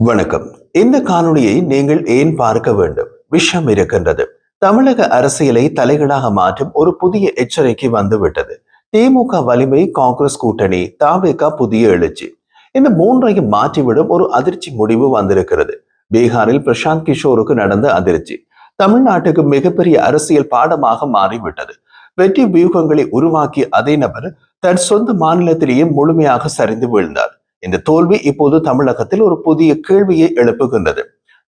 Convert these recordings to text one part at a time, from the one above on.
வணக்கம். இந்த காணொளியை நீங்கள் ஏன் பார்க்க வேண்டும்? விஷயம் இருக்கின்றது. தமிழக அரசியலை தலைகளாக மாற்றும் ஒரு புதிய எச்சரிக்கை வந்துவிட்டது. திமுக வலிமை காங்கிரஸ் கூட்டணி தாவேகா புதிய எழுச்சி. இந்த மூன்றையும் மாற்றிவிடும் ஒரு அதிர்ச்சி முடிவு வந்திருக்கிறது. பீகாரில் பிரசாந்த் கிஷோருக்கு நடந்த அதிர்ச்சி. தமிழ்நாட்டுக்கு மிகப்பெரிய அரசியல் பாடமாக மாறிவிட்டது. வெற்றி வியூகங்களை உருவாக்கிய அதே நபர் தன் சொந்த மாநிலத்திலேயே முழுமையாக சரிந்து வீழ்ந்தார். இந்த தோல்வி இப்போது தமிழகத்தில் ஒரு புதிய கேள்வியை எழுப்புகின்றது.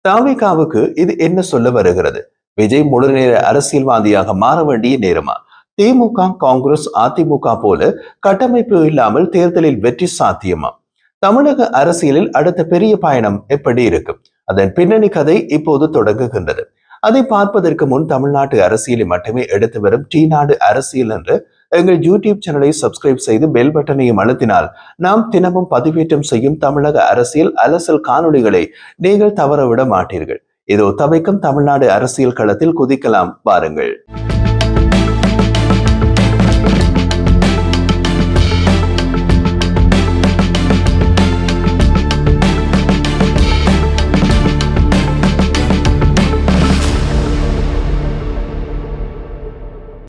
தாவிகாவுக்கு இது என்ன சொல்ல வருகிறது? விஜய் முழுநேர அரசியல்வாதியாக மாற வேண்டிய நேரமா? திமுக காங்கிரஸ் அதிமுக போல கட்டமைப்பு இல்லாமல் தேர்தலில் வெற்றி சாத்தியமா? தமிழக அரசியலில் அடுத்த பெரிய பயணம் எப்படி இருக்கும் அதன் பின்னணி கதை இப்போது தொடங்குகின்றது. அதை பார்ப்பதற்கு முன் தமிழ்நாட்டு அரசியலை மட்டுமே எடுத்து வரும் டி நாடு அரசியல் என்று எங்கள் யூடியூப் சேனலை சப்ஸ்கிரைப் செய்து பெல் பட்டனையும் அழுத்தினால் நாம் தினமும் பதிவேற்றம் செய்யும் தமிழக அரசியல் அலசல் காணொளிகளை நீங்கள் தவறவிட மாட்டீர்கள். இதோ தவைக்கும் தமிழ்நாடு அரசியல் களத்தில் குதிக்கலாம். பாருங்கள்.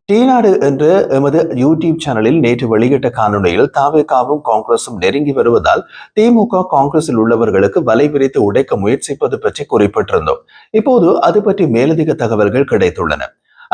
டீநாடு என்ற எமது யூடியூப் சேனலில் நேற்று வெளியிட்ட காணொலியில் தாவேகாவும் காங்கிரசும் நெருங்கி வருவதால் திமுக காங்கிரஸில் உள்ளவர்களுக்கு வலை விரித்து உடைக்க முயற்சிப்பது பற்றி குறிப்பிட்டிருந்தோம். இப்போது அது பற்றி மேலதிக தகவல்கள் கிடைத்துள்ளன.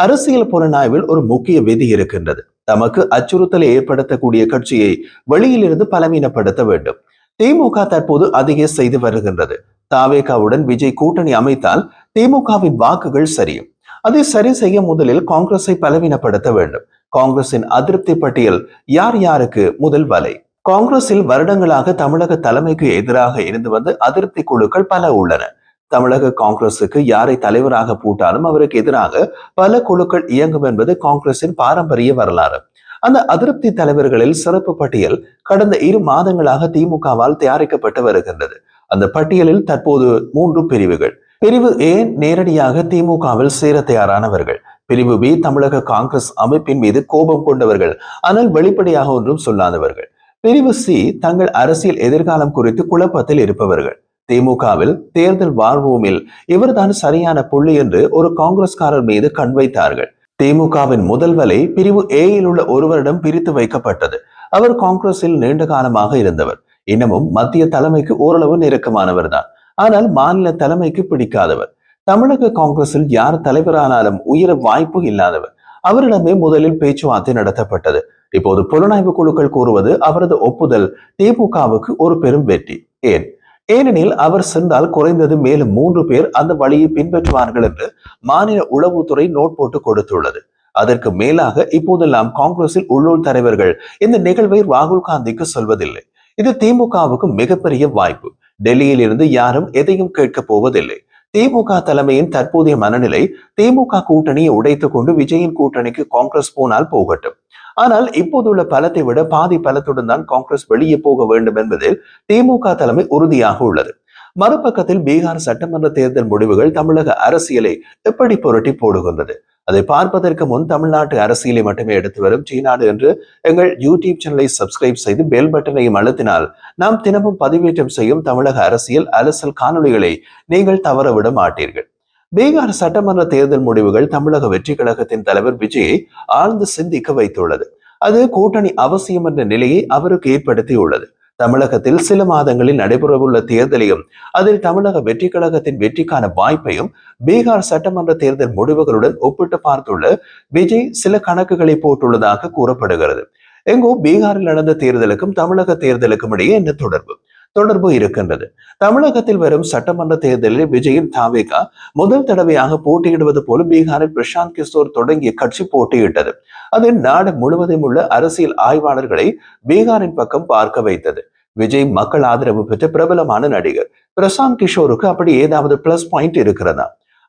அரசியல் புலனாய்வில் ஒரு முக்கிய விதி இருக்கின்றது. தமக்கு அச்சுறுத்தலை ஏற்படுத்தக்கூடிய கட்சியை வெளியிலிருந்து பலவீனப்படுத்த வேண்டும். திமுக தற்போது அதிக செய்து வருகின்றது. தாவேகாவுடன் விஜய் கூட்டணி அமைத்தால் திமுகவின் வாக்குகள் சரியும். அதை சரி செய்ய முதலில் காங்கிரஸை பலவீனப்படுத்த வேண்டும். காங்கிரசின் அதிருப்தி பட்டியல் யார் யாருக்கு முதல் வலை? காங்கிரஸில் வருடங்களாக தமிழக தலைமைக்கு எதிராக இருந்து வந்து அதிருப்தி குழுக்கள் பல உள்ளன. தமிழக காங்கிரசுக்கு யாரை தலைவராக பூட்டாலும் அவருக்கு எதிராக பல குழுக்கள் இயங்கும் என்பது காங்கிரசின் பாரம்பரிய வரலாறு. அந்த அதிருப்தி தலைவர்களில் சிறப்பு பட்டியல் கடந்த இரு மாதங்களாக திமுகவால் தயாரிக்கப்பட்டு வருகின்றது. அந்த பட்டியலில் தற்போது மூன்று பிரிவுகள். பிரிவு ஏ நேரடியாக திமுகவில் சேர தயாரானவர்கள். பிரிவு பி தமிழக காங்கிரஸ் அமைப்பின் மீது கோபம் கொண்டவர்கள். ஆனால் வெளிப்படையாக ஒன்றும் சொல்லாதவர்கள். பிரிவு சி தங்கள் அரசியல் எதிர்காலம் குறித்து குழப்பத்தில் இருப்பவர்கள். திமுகவில் தேர்தல் வாழ்வோமில் இவர்தான் சரியான புள்ளி என்று ஒரு காங்கிரஸ்காரர் மீது கண் வைத்தார்கள். திமுகவின் முதல் வலை பிரிவு ஏயில் உள்ள ஒருவரிடம் பிரித்து வைக்கப்பட்டது. அவர் காங்கிரஸில் நீண்ட காலமாக இருந்தவர். இன்னமும் மத்திய தலைமைக்கு ஓரளவு நெருக்கமானவர் தான். ஆனால் மாநில தலைமைக்கு பிடிக்காதவர். தமிழக காங்கிரஸில் யார் தலைவரானாலும் உயர வாய்ப்பு இல்லாதவர். அவரிடமே முதலில் பேச்சுவார்த்தை நடத்தப்பட்டது. இப்போது புலனாய்வு குழுக்கள் கூறுவது அவரது ஒப்புதல் திமுகவுக்கு ஒரு பெரும் வெற்றி. ஏன்? ஏனெனில் அவர் சென்றால் குறைந்தது மேலும் மூன்று பேர் அந்த வழியை பின்பற்றுவார்கள் என்று மாநில உளவுத்துறை நோட் போட்டு கொடுத்துள்ளது. அதற்கு மேலாக இப்போதெல்லாம் காங்கிரஸில் உள்ளூர் தலைவர்கள் இந்த நிகழ்வை ராகுல் காந்திக்கு சொல்வதில்லை. இது திமுகவுக்கு மிகப்பெரிய வாய்ப்பு. டெல்லியில் இருந்து யாரும் எதையும் கேட்கப் போவதில்லை. திமுக தலைமையின் தற்போதைய மனநிலை திமுக கூட்டணியை உடைத்துக் கொண்டு விஜயின் கூட்டணிக்கு காங்கிரஸ் போனால் போகட்டும். ஆனால் இப்போதுள்ள பலத்தை விட பாதி பலத்துடன் தான் காங்கிரஸ் வெளியே போக வேண்டும் என்பதில் திமுக தலைமை உறுதியாக உள்ளது. மறுபக்கத்தில் பீகார் சட்டமன்ற தேர்தல் முடிவுகள் தமிழக அரசியலை எப்படி புரட்டி போடுகின்றது? அதை பார்ப்பதற்கு முன் தமிழ்நாட்டு அரசியலை மட்டுமே எடுத்து வரும் சீனாடு என்று எங்கள் யூடியூப் சேனலை சப்ஸ்கிரைப் செய்து பெல் பட்டனையும் அழுத்தினால் நாம் தினமும் பதிவேற்றம் செய்யும் தமிழக அரசியல் அலசல் காணொலிகளை நீங்கள் தவறவிட மாட்டீர்கள். பீகார் சட்டமன்ற தேர்தல் முடிவுகள் தமிழக வெற்றி கழகத்தின் தலைவர் விஜயை ஆழ்ந்து சிந்திக்க வைத்துள்ளது. அது கூட்டணி அவசியம் என்ற நிலையை அவருக்கு ஏற்படுத்தியுள்ளது. தமிழகத்தில் சில மாதங்களில் நடைபெறவுள்ள தேர்தலையும் அதில் தமிழக வெற்றி கழகத்தின் வெற்றிக்கான வாய்ப்பையும் பீகார் சட்டமன்ற தேர்தல் முடிவுகளுடன் ஒப்பிட்டு பார்த்துள்ள விஜய் சில கணக்குகளை போட்டுள்ளதாக கூறப்படுகிறது. எங்கோ பீகாரில் நடந்த தேர்தலுக்கும் தமிழக தேர்தலுக்கும் இடையே என்ன தொடர்பு? தொடர்பு இருக்கின்றது. தமிழகத்தில் வரும் சட்டமன்ற தேர்தலில் விஜயின் தாவேகா முதல் தடவையாக போட்டியிடுவது போல பீகாரில் பிரசாந்த் கிஷோர் தொடங்கிய கட்சி போட்டியிட்டது. அது நாடு முழுவதும் உள்ள அரசியல் ஆய்வாளர்களை பீகாரின் பக்கம் பார்க்க வைத்தது. விஜய் மக்கள் ஆதரவு பெற்ற பிரபலமான நடிகர். பிரசாந்த் கிஷோருக்கு அப்படி ஏதாவது பிளஸ் பாயிண்ட் இருக்கிறதா?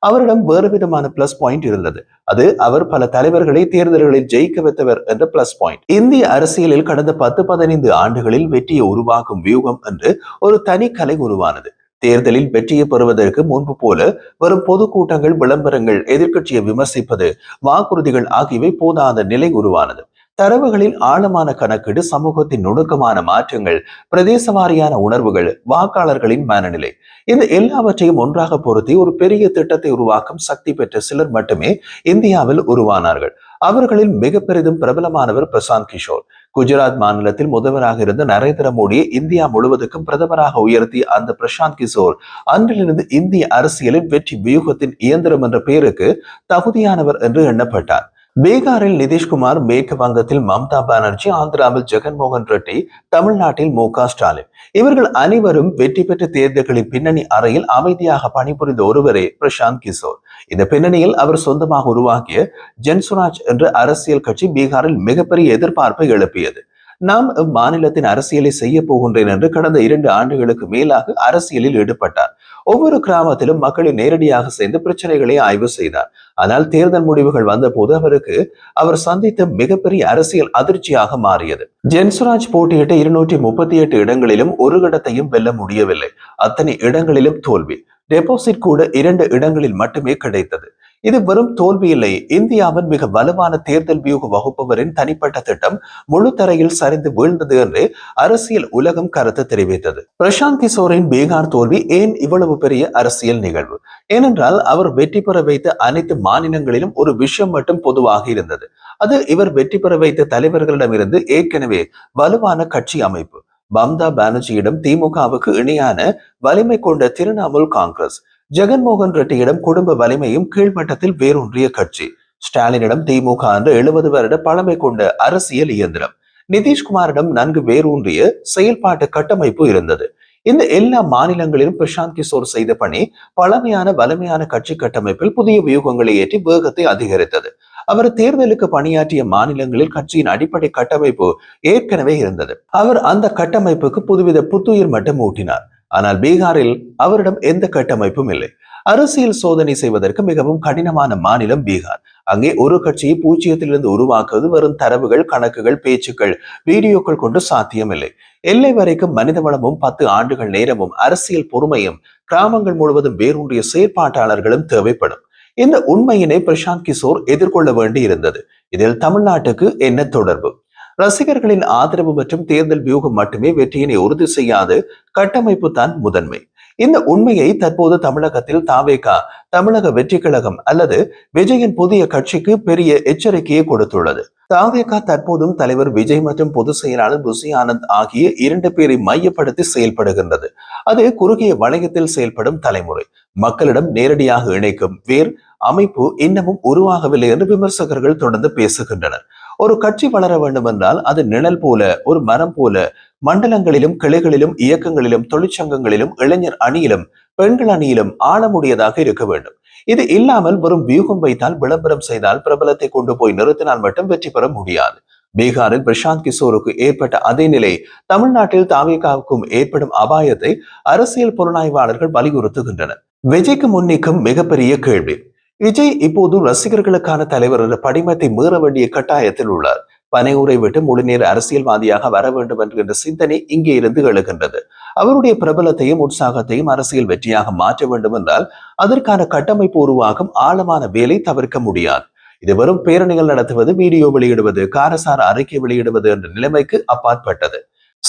அவரிடம் வேறு விதமான பிளஸ் பாயிண்ட் இருந்தது. அது அவர் பல தலைவர்களை தேர்தல்களில் ஜெயிக்க வைத்தவர் என்ற பிளஸ் பாயிண்ட் இந்திய அரசியலில் கடந்த பத்து பதினைந்து ஆண்டுகளில் வெற்றியை உருவாக்கும் வியூகம் என்று ஒரு தனி கலை உருவானது. தேர்தலில் வெற்றியை பெறுவதற்கு முன்பு போல வரும் பொதுக்கூட்டங்கள் விளம்பரங்கள் எதிர்க்கட்சியை விமர்சிப்பது வாக்குறுதிகள் ஆகியவை போதாத நிலை உருவானது. தரவுகளின் ஆழமான கணக்கீடு சமூகத்தின் நுணுக்கமான மாற்றங்கள் பிரதேச வாரியான உணர்வுகள் வாக்காளர்களின் மனநிலை. இந்த எல்லாவற்றையும் ஒன்றாக பொருத்தி ஒரு பெரிய திட்டத்தை உருவாக்கும் சக்தி பெற்ற சிலர் மட்டுமே இந்தியாவில் உருவானார்கள். அவர்களில் மிக பெரிதும் பிரபலமானவர் பிரசாந்த் கிஷோர். குஜராத் மாநிலத்தில் முதல்வராக இருந்த நரேந்திர மோடியை இந்தியா முழுவதுக்கும் பிரதமராக உயர்த்திய அந்த பிரசாந்த் கிஷோர் அன்றிலிருந்து இந்திய அரசியலின் வெற்றி வியூகத்தின் இயந்திரம் என்ற பெயருக்கு தகுதியானவர் என்று எண்ணப்பட்டார். பீகாரில் நிதிஷ்குமார் மேற்கு வங்கத்தில் மம்தா பானர்ஜி ஆந்திராவில் ஜெகன்மோகன் ரெட்டி தமிழ்நாட்டில் மு க ஸ்டாலின். இவர்கள் அனைவரும் வெற்றி பெற்ற தேர்தல்களின் பின்னணி அறையில் அமைதியாக பணிபுரிந்த ஒருவரே பிரசாந்த் கிஷோர். இந்த பின்னணியில் அவர் சொந்தமாக உருவாக்கிய ஜென்சுராஜ் என்ற அரசியல் கட்சி பீகாரில் மிகப்பெரிய எதிர்பார்ப்பை எழுப்பியது. நாம் மாநிலத்தின் அரசியலை செய்ய போகின்றேன் என்று கடந்த இரண்டு ஆண்டுகளுக்கு மேலாக அரசியலில் ஈடுபட்டார். ஒவ்வொரு கிராமத்திலும் மக்களை நேரடியாக சேர்ந்து பிரச்சனைகளை ஆய்வு செய்தார். ஆனால் தேர்தல் முடிவுகள் வந்தபோது அவருக்கு அவர் சந்தித்த மிகப்பெரிய அரசியல் அதிர்ச்சியாக மாறியது. ஜென்சுராஜ் போட்டியிட்ட இருநூற்றி முப்பத்தி எட்டு இடங்களிலும் ஒரு இடத்தையும் வெல்ல முடியவில்லை. அத்தனை இடங்களிலும் தோல்வி. டெபாசிட் கூட இரண்டு இடங்களில் மட்டுமே கிடைத்தது. இது வெறும் தோல்வி இல்லை. இந்தியாவின் மிக வலுவான தேர்தல் வியூக வகுப்பவரின் தனிப்பட்ட திட்டம் முழு தரையில் சரிந்து வீழ்ந்தது என்று அரசியல் உலகம் கருத்து தெரிவித்தது. பிரசாந்த் கிஷோரின் பீகார் தோல்வி ஏன் இவ்வளவு பெரிய அரசியல் நிகழ்வு? ஏனென்றால் அவர் வெற்றி பெற வைத்த அனைத்து மாநிலங்களிலும் ஒரு விஷயம் மட்டும் பொதுவாக இருந்தது. அது இவர் வெற்றி பெற வைத்த தலைவர்களிடமிருந்து ஏற்கனவே வலுவான கட்சி அமைப்பு. மம்தா பானர்ஜியிடம் திமுகவுக்கு இணையான வலிமை கொண்ட திரிணாமுல் காங்கிரஸ். ஜெகன்மோகன் ரெட்டியிடம் குடும்ப வலிமையும் கீழ்மட்டத்தில் வேரூன்றிய கட்சி. ஸ்டாலினிடம் திமுக என்று எழுபது வருட பழமை கொண்ட அரசியல் இயந்திரம். நிதிஷ்குமாரிடம் நன்கு வேரூன்றிய செயல்பாட்டு கட்டமைப்பு இருந்தது. இந்த எல்லா மாநிலங்களிலும் பிரசாந்த் கிஷோர் செய்த பணி பழமையான வலிமையான கட்சி கட்டமைப்பில் புதிய வியூகங்களை ஏற்றி வேகத்தை அதிகரித்தது. அவர் தேர்தலுக்கு பணியாற்றிய மாநிலங்களில் கட்சியின் அடிப்படை கட்டமைப்பு ஏற்கனவே இருந்தது. அவர் அந்த கட்டமைப்புக்கு புதுவித புத்துயிர் மட்டும் ஊட்டினார். ஆனால் பீகாரில் அவரிடம் எந்த கட்டமைப்பும் இல்லை. அரசியல் சோதனை செய்வதற்கு மிகவும் கடினமான மாநிலம் பீகார். அங்கே ஒரு கட்சியை பூஜ்ஜியத்திலிருந்து உருவாக்குவது வரும் தரவுகள் கணக்குகள் பேச்சுக்கள் வீடியோக்கள் கொண்டு சாத்தியமில்லை. எல்லை வரைக்கும் மனித வளமும் பத்து ஆண்டுகள் நேரமும் அரசியல் பொறுமையும் கிராமங்கள் முழுவதும் வேரூன்றிய செயற்பாட்டாளர்களும் தேவைப்படும். இந்த உண்மையினை பிரசாந்த் கிஷோர் எதிர்கொள்ள வேண்டி இருந்தது இதில் தமிழ்நாட்டுக்கு என்ன தொடர்பு? ரசிகர்களின் ஆதரவு மற்றும் தேர்தல் வியூகம் மட்டுமே வெற்றியினை உறுதி செய்யாது. கட்டமைப்பு தான் முதன்மை. இந்த உண்மையை தற்போது தமிழகத்தில் தாவேகா தமிழக வெற்றி கழகம் அல்லது விஜயின் புதிய கட்சிக்கு பெரிய எச்சரிக்கையை கொடுத்துள்ளது. தாவேகா தற்போதும் தலைவர் விஜய் மற்றும் பொதுச் செயலாளர் புசி ஆனந்த் ஆகிய இரண்டு பேரை மையப்படுத்தி செயல்படுகின்றது. அது குறுகிய வளையத்தில் செயல்படும் தலைமுறை. மக்களிடம் நேரடியாக இணைக்கும் வேர் அமைப்பு இன்னமும் உருவாகவில்லை என்று விமர்சகர்கள் தொடர்ந்து பேசுகின்றனர். ஒரு கட்சி வளர வேண்டும் என்றால் அது நிழல் போல ஒரு மரம் போல மண்டலங்களிலும் கிளைகளிலும் இயக்கங்களிலும் தொழிற்சங்கங்களிலும் இளைஞர் அணியிலும் பெண்கள் அணியிலும் ஆழமுடையதாக இருக்க வேண்டும். இது இல்லாமல் வெறும் வியூகம் வைத்தால் விளம்பரம் செய்தால் பிரபலத்தை கொண்டு போய் நிறுத்தினால் மட்டும் வெற்றி பெற முடியாது. பீகாரில் பிரசாந்த் கிஷோருக்கு ஏற்பட்ட அதே நிலை தமிழ்நாட்டில் தாமிகாவுக்கும் ஏற்படும் அபாயத்தை அரசியல் புலனாய்வாளர்கள் வலியுறுத்துகின்றனர். விஜய்க்கு முன்னிக்கும் மிகப்பெரிய கேள்வி விஜய் இப்போது ரசிகர்களுக்கான தலைவர் என்ற படிமத்தை மீற வேண்டிய கட்டாயத்தில் உள்ளார். பனையூரை விட்டு முழுநேர அரசியல்வாதியாக வர வேண்டும் என்கின்ற சிந்தனை இங்கே இருந்து எழுகின்றது. அவருடைய பிரபலத்தையும் உற்சாகத்தையும் அரசியல் வெற்றியாக மாற்ற வேண்டும் என்றால் அதற்கான கட்டமைப்பு உருவாகும் ஆழமான வேலை தவிர்க்க முடியாது. இது வெறும் பேரணிகள் நடத்துவது வீடியோ வெளியிடுவது காரசார அறிக்கை வெளியிடுவது என்ற நிலைமைக்கு அப்பாற்பட்டது.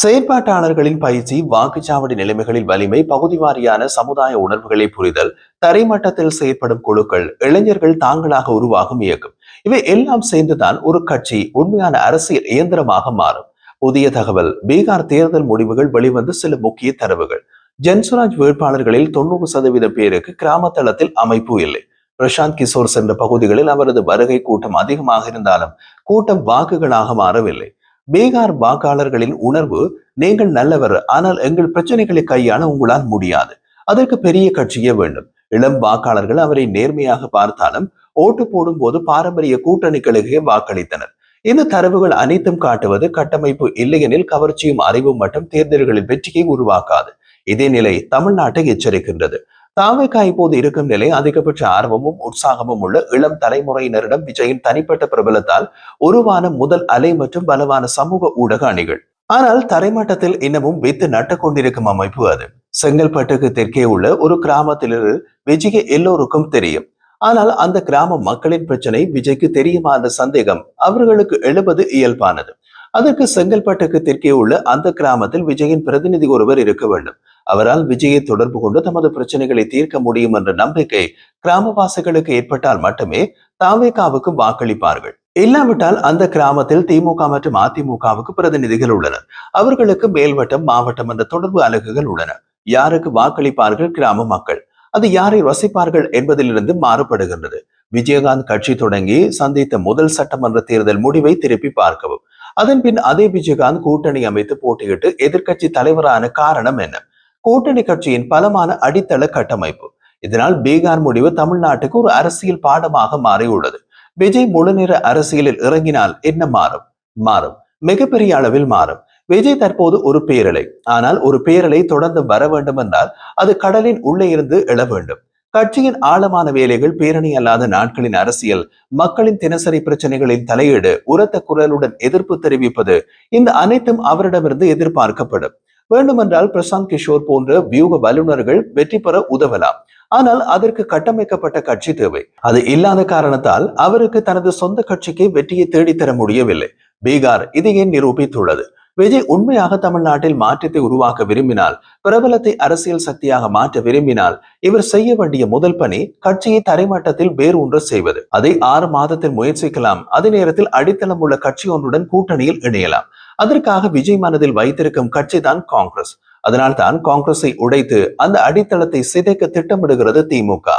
செயற்பாட்டாளர்களின் பயிற்சி வாக்குச்சாவடி நிலைமைகளில் வலிமை பகுதி வாரியான சமுதாய உணர்வுகளை புரிதல் தரைமட்டத்தில் செயற்படும் குழுக்கள் இளைஞர்கள் தாங்களாக உருவாகும் இயக்கம். இவை எல்லாம் சேர்ந்துதான் ஒரு கட்சி உண்மையான அரசியல் இயந்திரமாக மாறும். புதிய தகவல் பீகார் தேர்தல் முடிவுகள் வெளிவந்து சில முக்கிய தரவுகள். ஜன்சுராஜ் வேட்பாளர்களில் தொண்ணூறு சதவீதம் பேருக்கு கிராம தளத்தில் அமைப்பு இல்லை. பிரசாந்த் கிஷோர் சென்ற பகுதிகளில் அவரது வருகை கூட்டம் அதிகமாக இருந்தாலும் கூட்டம் வாக்குகளாக மாறவில்லை. பீகார் வாக்காளர்களின் உணர்வு நீங்கள் நல்லவர் ஆனால் எங்கள் பிரச்சனைகளை கையாள உங்களால் முடியாது. அதற்கு பெரிய கட்சியே வேண்டும். இளம் வாக்காளர்கள் அவரை நேர்மையாக பார்த்தாலும் ஓட்டு போடும் போது பாரம்பரிய கூட்டணிகளுக்கே வாக்களித்தனர். இந்த தரவுகள் அனைத்தும் காட்டுவது கட்டமைப்பு இல்லையெனில் கவர்ச்சியும் அறிவும் மட்டும் தேர்தல்களில் வெற்றியை உருவாக்காது. இதே நிலை தமிழ்நாட்டை எச்சரிக்கின்றது. தாவேக்கா இப்போது இருக்கும் நிலை அதிகபட்ச ஆர்வமும் உற்சாகமும் உள்ள இளம் தலைமுறையினரிடம் விஜயின் தனிப்பட்ட பிரபலத்தால் உருவான முதல் அலை மற்றும் பலவான சமூக ஊடக அணிகள். ஆனால் தரைமட்டத்தில் இன்னமும் வித்து நட்டு கொண்டிருக்கும் அமைப்பு அது. செங்கல்பட்டுக்கு தெற்கே உள்ள ஒரு கிராமத்திலிருந்து விஜய எல்லோருக்கும் தெரியும். ஆனால் அந்த கிராம மக்களின் பிரச்சனை விஜய்க்கு தெரியுமா என்ற சந்தேகம் அவர்களுக்கு எழுபது இயல்பானது. அதற்கு செங்கல்பட்டுக்கு தெற்கே உள்ள அந்த கிராமத்தில் விஜயின் பிரதிநிதி ஒருவர் இருக்க வேண்டும். அவரால் விஜயை தொடர்பு கொண்டு தமது பிரச்சனைகளை தீர்க்க முடியும் என்ற நம்பிக்கை கிராமவாசிகளுக்கு ஏற்பட்டால் மட்டுமே தாவேகாவுக்கு வாக்களிப்பார்கள். இல்லாவிட்டால் அந்த கிராமத்தில் திமுக மற்றும் அதிமுகவுக்கு பிரதிநிதிகள் உள்ளனர். அவர்களுக்கு மேல்வட்டம் மாவட்டம் என்ற தொடர்பு அலகுகள் உள்ளன. யாருக்கு வாக்களிப்பார்கள் கிராம மக்கள்? அது யாரை ரசிப்பார்கள் என்பதிலிருந்து மாறுபடுகின்றது. விஜயகாந்த் கட்சி தொடங்கி சந்தித்த முதல் சட்டமன்ற தேர்தல் முடிவை திருப்பி பார்க்கவும். அதன் பின் அதே விஜயகாந்த் கூட்டணி அமைத்து போட்டியிட்டு எதிர்க்கட்சி தலைவரான காரணம் என்ன? கூட்டணி கட்சியின் பலமான அடித்தள கட்டமைப்பு. இதனால் பீகார் முடிவு தமிழ்நாட்டுக்கு ஒரு அரசியல் பாடமாக மாறியுள்ளது. விஜய் முழுநேர அரசியலில் இறங்கினால் என்ன மாறும்? மாறும். மிகப்பெரிய அளவில் மாறும். விஜய் தற்போது ஒரு பேரலை. ஆனால் ஒரு பேரலை தொடர்ந்து வர வேண்டும் என்றால் அது கடலின் உள்ளே இருந்து எழ வேண்டும். கட்சியின் ஆழமான வேலைகள் பேரணி அல்லாத நாட்களின் அரசியல் மக்களின் தினசரி பிரச்சனைகளின் தலையீடு உரத்த குரலுடன் எதிர்ப்பு தெரிவிப்பது இந்த அனைத்தும் அவரிடமிருந்து எதிர்பார்க்கப்படும். வேண்டுமென்றால் பிரசாந்த் கிஷோர் போன்ற வியூக வல்லுநர்கள் வெற்றி பெற உதவலாம். ஆனால் அதற்கு கட்டமைக்கப்பட்ட கட்சி தேவை. அது இல்லாத காரணத்தால் அவருக்கு தனது சொந்த கட்சிக்கு வெற்றியை தேடித்தர முடியவில்லை. பீகார் இதையே நிரூபித்துள்ளது? விஜய் உண்மையாக தமிழ்நாட்டில் மாற்றத்தை உருவாக்க விரும்பினால் பிரபலத்தை அரசியல் சக்தியாக மாற்ற விரும்பினால் இவர் செய்ய வேண்டிய முதல் பணி கட்சியை தரைமட்டத்தில் வேறு ஒன்று செய்வது. அதை ஆறு மாதத்தில் முயற்சிக்கலாம். அதே நேரத்தில் அடித்தளம் உள்ள கட்சி ஒன்றுடன் கூட்டணியில் இணையலாம். அதற்காக விஜய் மனதில் வைத்திருக்கும் கட்சி தான் காங்கிரஸ். அதனால்தான் காங்கிரஸை உடைத்து அந்த அடித்தளத்தை சிதைக்க திட்டமிடுகிறது திமுக